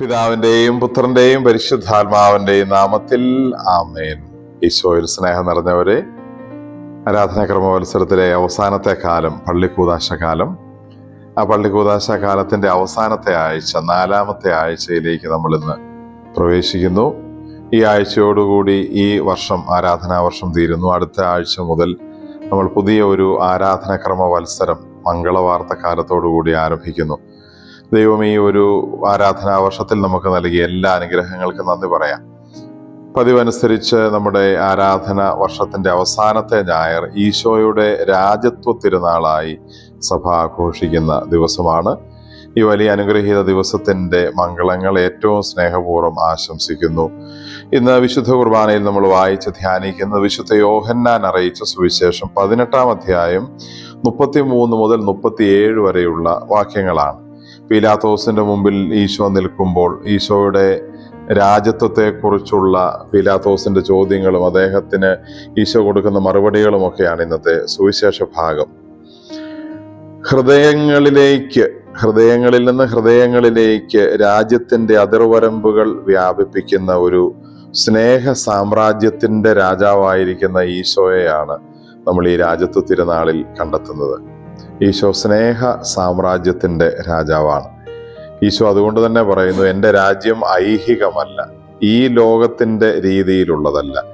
പിതാവിന്റെയും പുത്രന്റെയും പരിശുദ്ധാത്മാവിന്റെയും നാമത്തിൽ ആമേൻ. ഈശോയിൽ സ്നേഹം നിറഞ്ഞവരെ ആരാധനാക്രമ മത്സരത്തിലെ അവസാനത്തെ കാലം പള്ളിക്കൂതാശ കാലം ആ പള്ളിക്കൂതാശ കാലത്തിന്റെ അവസാനത്തെ ആഴ്ച നാലാമത്തെ ആഴ്ചയിലേക്ക് നമ്മൾ ഇന്ന് പ്രവേശിക്കുന്നു. ഈ ആഴ്ചയോടുകൂടി ഈ വർഷം ആരാധനാ വർഷം തീരുന്നു. അടുത്ത ആഴ്ച മുതൽ നമ്മൾ പുതിയ ഒരു ആരാധനാക്രമ മത്സരം മംഗളവാർത്ത കാലത്തോടുകൂടി ആരംഭിക്കുന്നു. ദൈവം ഈ ഒരു ആരാധനാ വർഷത്തിൽ നമുക്ക് നൽകിയ എല്ലാ അനുഗ്രഹങ്ങൾക്കും നന്ദി പറയാം. പതിവനുസരിച്ച് നമ്മുടെ ആരാധന വർഷത്തിന്റെ അവസാനത്തെ ഞായർ ഈശോയുടെ രാജ്യത്വ തിരുനാളായി സഭ ആഘോഷിക്കുന്ന ദിവസമാണ്. ഈ വലിയ അനുഗ്രഹീത ദിവസത്തിന്റെ മംഗളങ്ങൾ ഏറ്റവും സ്നേഹപൂർവം ആശംസിക്കുന്നു. ഇന്ന് വിശുദ്ധ കുർബാനയിൽ നമ്മൾ വായിച്ച് ധ്യാനിക്കുന്നത് വിശുദ്ധ യോഹന്നാൻ അറിയിച്ച സുവിശേഷം പതിനെട്ടാം അധ്യായം മുപ്പത്തി മൂന്ന് മുതൽ മുപ്പത്തിയേഴ് വരെയുള്ള വാക്യങ്ങളാണ്. പീലാത്തോസിന്റെ മുമ്പിൽ ഈശോ നിൽക്കുമ്പോൾ ഈശോയുടെ രാജ്യത്വത്തെക്കുറിച്ചുള്ള പീലാത്തോസിന്റെ ചോദ്യങ്ങളും അദ്ദേഹത്തിന് ഈശോ കൊടുക്കുന്ന മറുപടികളും ഒക്കെയാണ് ഇന്നത്തെ സുവിശേഷ ഭാഗം. ഹൃദയങ്ങളിലേക്ക് ഹൃദയങ്ങളിൽ നിന്ന് ഹൃദയങ്ങളിലേക്ക് രാജ്യത്തിന്റെ അതിർവരമ്പുകൾ വ്യാപിപ്പിക്കുന്ന ഒരു സ്നേഹ സാമ്രാജ്യത്തിന്റെ രാജാവായിരിക്കുന്ന ഈശോയെയാണ് നമ്മൾ ഈ രാജ്യത്വ തിരുനാളിൽ കണ്ടെത്തുന്നത്. ഈശോ സ്നേഹ സാമ്രാജ്യത്തിന്റെ രാജാവാണ്. ഈശോ അതുകൊണ്ട് തന്നെ പറയുന്നു എന്റെ രാജ്യം ഐഹികമല്ല ഈ ലോകത്തിന്റെ രീതിയിലുള്ളതല്ല.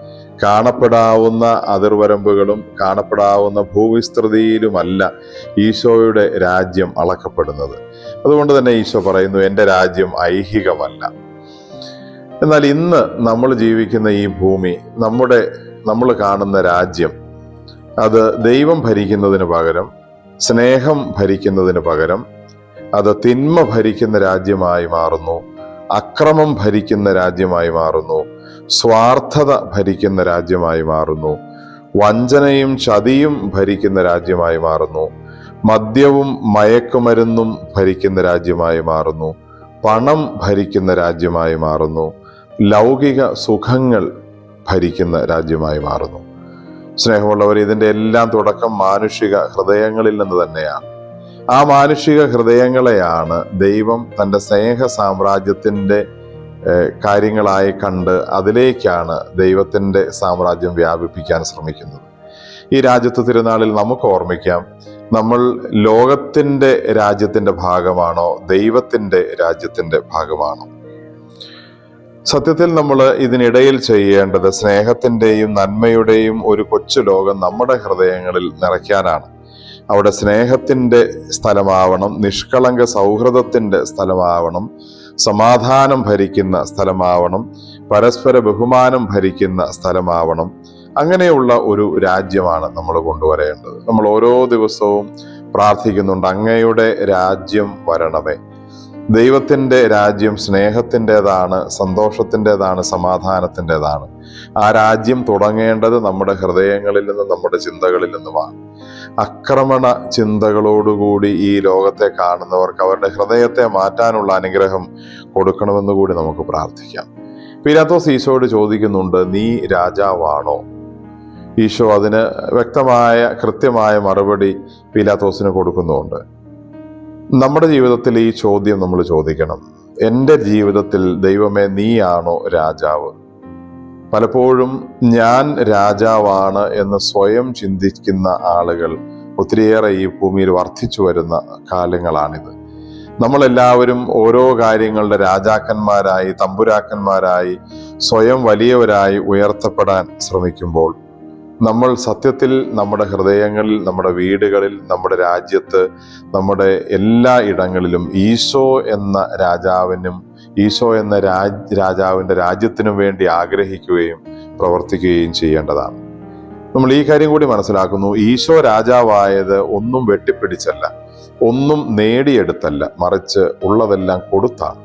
കാണപ്പെടാവുന്ന അതിർവരമ്പുകളും കാണപ്പെടാവുന്ന ഭൂവിസ്തൃതിയിലുമല്ല ഈശോയുടെ രാജ്യം അളക്കപ്പെടുന്നത്. അതുകൊണ്ട് തന്നെ ഈശോ പറയുന്നു എന്റെ രാജ്യം ഐഹികമല്ല. എന്നാൽ ഇന്ന് നമ്മൾ ജീവിക്കുന്ന ഈ ഭൂമി നമ്മുടെ നമ്മൾ കാണുന്ന രാജ്യം അത് ദൈവം ഭരിക്കുന്നതിന് പകരം സ്നേഹം ഭരിക്കുന്നതിന് പകരം അത് തിന്മ ഭരിക്കുന്ന രാജ്യമായി മാറുന്നു അക്രമം ഭരിക്കുന്ന രാജ്യമായി മാറുന്നു സ്വാർത്ഥത ഭരിക്കുന്ന രാജ്യമായി മാറുന്നു വഞ്ചനയും ചതിയും ഭരിക്കുന്ന രാജ്യമായി മാറുന്നു മദ്യവും മയക്കുമരുന്നും ഭരിക്കുന്ന രാജ്യമായി മാറുന്നു പണം ഭരിക്കുന്ന രാജ്യമായി മാറുന്നു ലൗകിക സുഖങ്ങൾ ഭരിക്കുന്ന രാജ്യമായി മാറുന്നു. സ്നേഹമുള്ളവർ ഇതിന്റെ എല്ലാം തുടക്കം മാനുഷിക ഹൃദയങ്ങളിൽ നിന്ന് തന്നെയാണ്. ആ മാനുഷിക ഹൃദയങ്ങളെയാണ് ദൈവം തന്റെ സ്നേഹ സാമ്രാജ്യത്തിന്റെ കാര്യങ്ങളായി കണ്ട് അതിലേക്കാണ് ദൈവത്തിന്റെ സാമ്രാജ്യം വ്യാപിപ്പിക്കാൻ ശ്രമിക്കുന്നത്. ഈ രാജ്യത്ത് തിരുനാളിൽ നമുക്ക് ഓർമ്മിക്കാം നമ്മൾ ലോകത്തിന്റെ രാജ്യത്തിന്റെ ഭാഗമാണോ ദൈവത്തിന്റെ രാജ്യത്തിന്റെ ഭാഗമാണോ? സത്യത്തിൽ നമ്മൾ ഇതിനിടയിൽ ചെയ്യേണ്ടത് സ്നേഹത്തിന്റെയും നന്മയുടെയും ഒരു കൊച്ചു ലോകം നമ്മുടെ ഹൃദയങ്ങളിൽ നിറയ്ക്കാനാണ്. അവിടെ സ്നേഹത്തിന്റെ സ്ഥലമാവണം നിഷ്കളങ്ക സൗഹൃദത്തിന്റെ സ്ഥലമാവണം സമാധാനം ഭരിക്കുന്ന സ്ഥലമാവണം പരസ്പര ബഹുമാനം ഭരിക്കുന്ന സ്ഥലമാവണം. അങ്ങനെയുള്ള ഒരു രാജ്യമാണ് നമ്മൾ കൊണ്ടുവരേണ്ടത്. നമ്മൾ ഓരോ ദിവസവും പ്രാർത്ഥിക്കുന്നുണ്ട് അങ്ങയുടെ രാജ്യം വരണമേ. ദൈവത്തിന്റെ രാജ്യം സ്നേഹത്തിന്റെതാണ് സന്തോഷത്തിന്റെതാണ് സമാധാനത്തിന്റെതാണ്. ആ രാജ്യം തുടങ്ങേണ്ടത് നമ്മുടെ ഹൃദയങ്ങളിൽ നിന്നും നമ്മുടെ ചിന്തകളിൽ നിന്നുമാണ്. അക്രമണ ചിന്തകളോടുകൂടി ഈ ലോകത്തെ കാണുന്നവർക്ക് അവരുടെ ഹൃദയത്തെ മാറ്റാനുള്ള അനുഗ്രഹം കൊടുക്കണമെന്ന് കൂടി നമുക്ക് പ്രാർത്ഥിക്കാം. പീലാത്തോസ് ഈശോയോട് ചോദിക്കുന്നുണ്ട് നീ രാജാവാണോ? ഈശോ അതിന് വ്യക്തമായ കൃത്യമായ മറുപടി പീലാത്തോസിന് കൊടുക്കുന്നുണ്ട്. നമ്മുടെ ജീവിതത്തിൽ ഈ ചോദ്യം നമ്മൾ ചോദിക്കണം. എന്റെ ജീവിതത്തിൽ ദൈവമേ നീയാണോ രാജാവ്? പലപ്പോഴും ഞാൻ രാജാവാണ് എന്ന് സ്വയം ചിന്തിക്കുന്ന ആളുകൾ ഒത്തിരിയേറെ ഈ ഭൂമിയിൽ വർദ്ധിച്ചു വരുന്ന കാലങ്ങളാണിത്. നമ്മളെല്ലാവരും ഓരോ കാര്യങ്ങളുടെ രാജാക്കന്മാരായി തമ്പുരാക്കന്മാരായി സ്വയം വലിയവരായി ഉയർത്തപ്പെടാൻ ശ്രമിക്കുമ്പോൾ നമ്മൾ സത്യത്തിൽ നമ്മുടെ ഹൃദയങ്ങളിൽ നമ്മുടെ വീടുകളിൽ നമ്മുടെ രാജ്യത്ത് നമ്മുടെ എല്ലാ ഇടങ്ങളിലും ഈശോ എന്ന രാജാവിനും ഈശോ എന്ന രാജ് രാജാവിന്റെ രാജ്യത്തിനും വേണ്ടി ആഗ്രഹിക്കുകയും പ്രവർത്തിക്കുകയും ചെയ്യേണ്ടതാണ്. നമ്മൾ ഈ കാര്യം കൂടി മനസ്സിലാക്കുന്നു. ഈശോ രാജാവായത് ഒന്നും വെട്ടിപ്പിടിച്ചല്ല ഒന്നും നേടിയെടുത്തല്ല മറിച്ച് ഉള്ളതെല്ലാം കൊടുത്താണ്.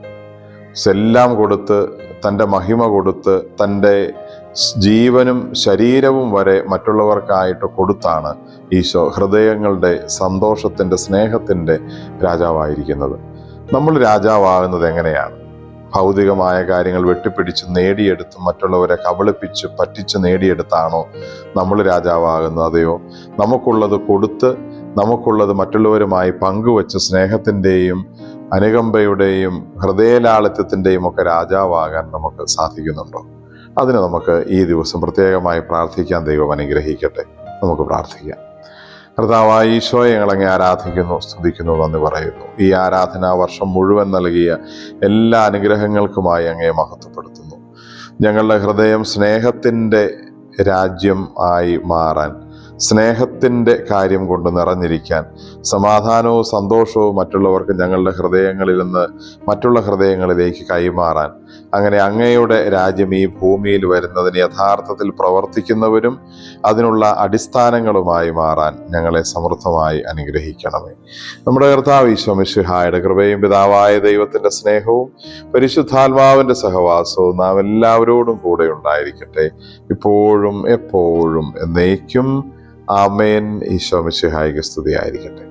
എല്ലാം കൊടുത്ത് തന്റെ മഹിമ കൊടുത്ത് തന്റെ ജീവനും ശരീരവും വരെ മറ്റുള്ളവർക്കായിട്ട് കൊടുത്താണ് ഈശോ ഹൃദയങ്ങളുടെ സന്തോഷത്തിന്റെ സ്നേഹത്തിന്റെ രാജാവായിരിക്കുന്നത്. നമ്മൾ രാജാവാകുന്നത് എങ്ങനെയാണ്? ഭൗതികമായ കാര്യങ്ങൾ വെട്ടിപ്പിടിച്ച് നേടിയെടുത്ത് മറ്റുള്ളവരെ കബളിപ്പിച്ച് പറ്റിച്ച് നേടിയെടുത്താണോ നമ്മൾ രാജാവാകുന്നത്? അതെയോ? നമുക്കുള്ളത് കൊടുത്ത് നമുക്കുള്ളത് മറ്റുള്ളവരുമായി പങ്കുവച്ച് സ്നേഹത്തിന്റെയും അനുകമ്പയുടെയും ഹൃദയലാളിത്യത്തിന്റെയും ഒക്കെ രാജാവാകാൻ നമുക്ക് സാധിക്കുന്നുണ്ടോ? അതിന് നമുക്ക് ഈ ദിവസം പ്രത്യേകമായി പ്രാർത്ഥിക്കാൻ ദൈവം അനുഗ്രഹിക്കട്ടെ. നമുക്ക് പ്രാർത്ഥിക്കാം. കർത്താവായ ഈശോയെ ഞങ്ങളങ്ങെ ആരാധിക്കുന്നു സ്തുതിക്കുന്നു നന്ദി പറയുന്നു. ഈ ആരാധനാ വർഷം മുഴുവൻ നൽകിയ എല്ലാ അനുഗ്രഹങ്ങൾക്കുമായി അങ്ങയെ മഹത്വപ്പെടുത്തുന്നു. ഞങ്ങളുടെ ഹൃദയം സ്നേഹത്തിന്റെ രാജ്യം ആയി മാറാൻ സ്നേഹത്തിന്റെ കാര്യം കൊണ്ട് നിറഞ്ഞിരിക്കാൻ സമാധാനവും സന്തോഷവും മറ്റുള്ളവർക്ക് ഞങ്ങളുടെ ഹൃദയങ്ങളിൽ നിന്ന് മറ്റുള്ള ഹൃദയങ്ങളിലേക്ക് കൈമാറാൻ അങ്ങനെ അങ്ങയുടെ രാജ്യം ഈ ഭൂമിയിൽ വരുന്നതിന് യഥാർത്ഥത്തിൽ പ്രവർത്തിക്കുന്നവരും അതിനുള്ള അടിസ്ഥാനങ്ങളുമായി മാറാൻ ഞങ്ങളെ സമൃദ്ധമായി അനുഗ്രഹിക്കണമേ. നമ്മുടെ കർത്താവ് ഈശ്വമിഷിഹായുടെ കൃപയും പിതാവായ ദൈവത്തിന്റെ സ്നേഹവും പരിശുദ്ധാത്മാവിന്റെ സഹവാസവും നാം എല്ലാവരോടും കൂടെ ഉണ്ടായിരിക്കട്ടെ. ഇപ്പോഴും എപ്പോഴും എന്നേക്കും ആമേൻ. ഈശോമിഷിഹായിക്ക് സ്തുതിയായിരിക്കട്ടെ.